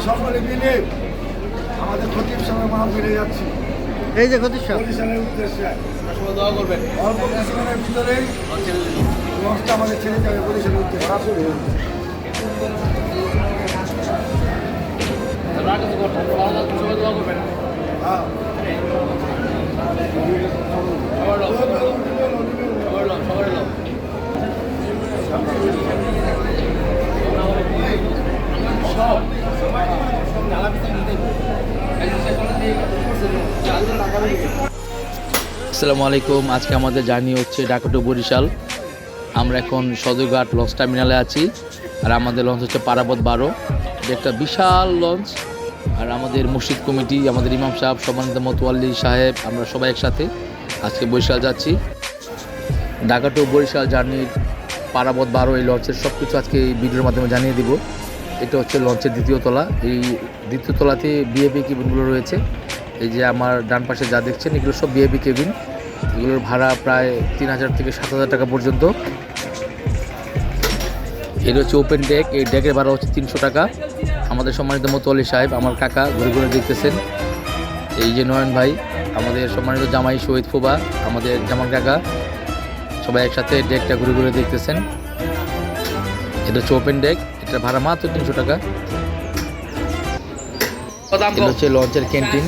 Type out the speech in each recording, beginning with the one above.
দিনে আমাদের ক্ষতির সঙ্গে মা ফিরে যাচ্ছি। এই যে ক্ষতির সব বরিশালের উদ্দেশ্যে। দোয়া করবেন। অল্প কিছুক্ষণের ভিতরেই লঞ্চটা আমাদের ছেড়ে যাবে বরিশালের উদ্দেশ্যে। আপনারা কিছু করছেন ভালো থাকবেন সবাই দোয়া করবেন হ্যাঁ সবার লোক সবার লোক সবার লোক আসসালামু আলাইকুম। আজকে আমাদের জার্নি হচ্ছে ঢাকা টু বরিশাল। আমরা এখন সদরঘাট লঞ্চ টার্মিনালে আছি। আর আমাদের লঞ্চ হচ্ছে পারাবত বারো। একটা বিশাল লঞ্চ। আর আমাদের মসজিদ কমিটি, আমাদের ইমাম সাহেব, সম্মানিত মতোয়াল্লি সাহেব, আমরা সবাই একসাথে আজকে বরিশাল যাচ্ছি। ঢাকা টু বরিশাল জার্নির পারাবত বারো এই লঞ্চের সব কিছু আজকে এই ভিডিওর মাধ্যমে জানিয়ে দিব। এটা হচ্ছে লঞ্চের দ্বিতীয় তলা। এই দ্বিতীয় তলাতে বিএপি কেবিনগুলো রয়েছে। এই যে আমার ডান পাশে যা দেখছেন, এগুলো সব বিএপি কেবিন এগুলোর ভাড়া প্রায় তিন হাজার থেকে সাত হাজার টাকা পর্যন্ত। এটা হচ্ছে ওপেন ডেক এই ডেকের ভাড়া হচ্ছে তিনশো টাকা। আমাদের সম্মানিত মতোয়ালি সাহেব আমার কাকা ঘুরে ঘুরে দেখতেছেন। এই যে নয়ন ভাই আমাদের সম্মানিত জামাই শহীদ ফুবা আমাদের জামান কাকা সবাই একসাথে ডেকটা ঘুরে ঘুরে দেখতেছেন। এটা হচ্ছে ওপেন ডেক এটা ভাড়া মাত্র তিনশো টাকা। এটা হচ্ছে লঞ্চের ক্যান্টিন।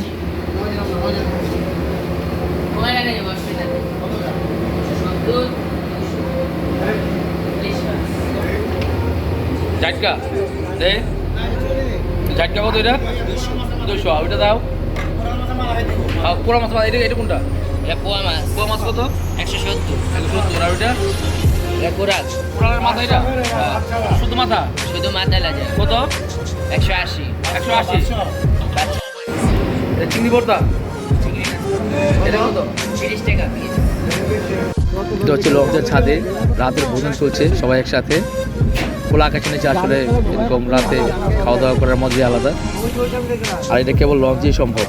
ঝাটকা? দে। ঝাটকা কত এটা? দুশো ওইটা দাও। পোড়া মাছ এটা এটা কোনটা? এটা পোয়া মাছ। পোড়া মাছ কত? একশো সত্তর। একশো সত্তর। আর ওইটা? কোরাল মাথা এটা? শুধু মাথা? শুধু মাথা লাগে। কত? একশো আশি। একশো আশি। এটা চিংড়ি ভর্তা? এটা হচ্ছে লঞ্চের ছাদে। রাতের ভোজন চলছে, সবাই একসাথে। খোলা আকাশের নিচে আসলে এরকম রাতে খাওয়া দাওয়া করার মজাই আলাদা। আর এটা কেবল লঞ্চেই সম্ভব।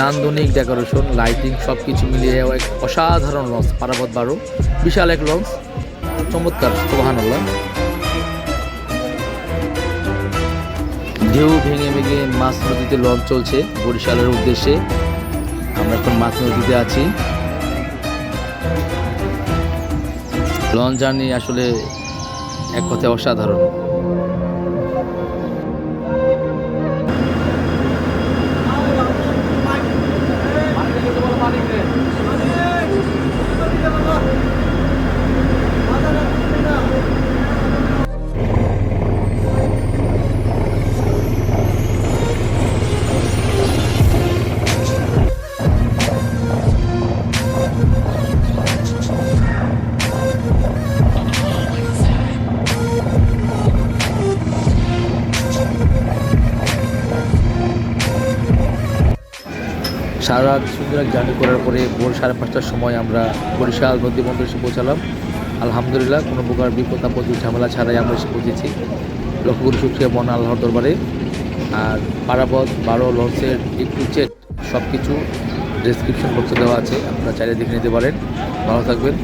নান্দনিক ডেকোরেশন লাইটিং সব কিছু মিলিয়ে এক অসাধারণ লঞ্চ পারাবত বারো। বিশাল এক লঞ্চ চমৎকার সোহানুল্লাহ ঢেউ ভেঙে ভেঙে মাছ নদীতে লঞ্চ চলছে বরিশালের উদ্দেশ্যে। আমরা এখন মাছ নদীতে আছি। লঞ্চ জার্নি আসলে এক কথায় অসাধারণ। সারা রাত সুন্দর এক জার্নি করার পরে ভোর সাড়ে পাঁচটার সময় আমরা বরিশাল নদী বন্দর এসে পৌঁছালাম। আলহামদুলিল্লাহ, কোনো প্রকার বিপদ আপদ ঝামেলা ছাড়াই আমরা এসে পৌঁছেছি। লক্ষ্য করি সুক্রিয়া মন আল্লাহর দরবারে। আর পারাপথ, বারো, লঞ্চের একটু চেট সব কিছু ডেসক্রিপশন বক্সে দেওয়া আছে, আপনারা চাইলে দেখে নিতে পারেন। ভালো থাকবেন।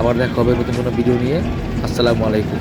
আবার দেখা হবে নতুন কোনো ভিডিও নিয়ে। আসসালামু আলাইকুম।